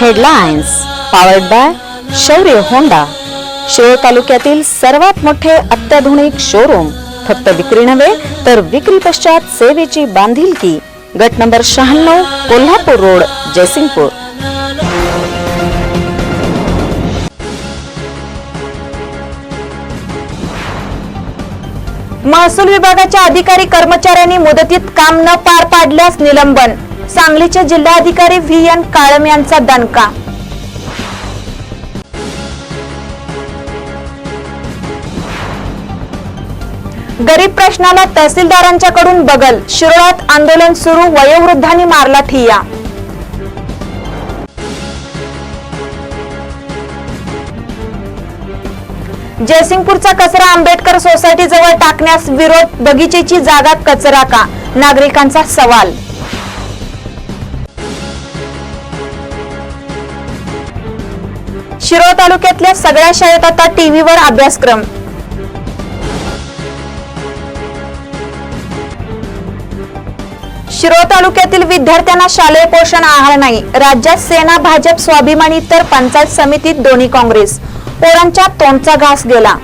Headlines powered by Shaurya Honda Shirol तालुक्यातील सर्वात मोठे अत्याधुनिक शोरूम फक्त विक्री नव्हे तर विक्री पश्चात सेवेची बांधिलकी. गट नंबर शहाण्णव कोल्हापूर रोड जयसिंगपूर. महसूल विभागाच्या अधिकारी कर्मचाऱ्यांनी मुदतीत काम न पार पाडल्यास निलंबन. सांगलीचे जिल्हाधिकारी व्ही एन काळम यांचा दणका. गरीब प्रश्नाला तहसीलदारांच्याकडून बगल. शिरोळात आंदोलन सुरू वयोवृद्धांनी मारला ठिय्या. जयसिंगपूरचा कचरा आंबेडकर सोसायटीजवळ टाकण्यास विरोध बगीचेची जागा कचरा का? नागरिकांचा सवाल. शिरोळ तालुक्यातल्या सगळ्या शाळेत आता टीव्हीवर अभ्यासक्रम. शिरोळ तालुक्यातील विद्यार्थ्यांना शालेय पोषण आहार नाही. राज्यात सेना भाजप स्वाभिमानी तर पंचायत समितीत दोन्ही काँग्रेस. पोरांच्या तोंडचा घास गेला.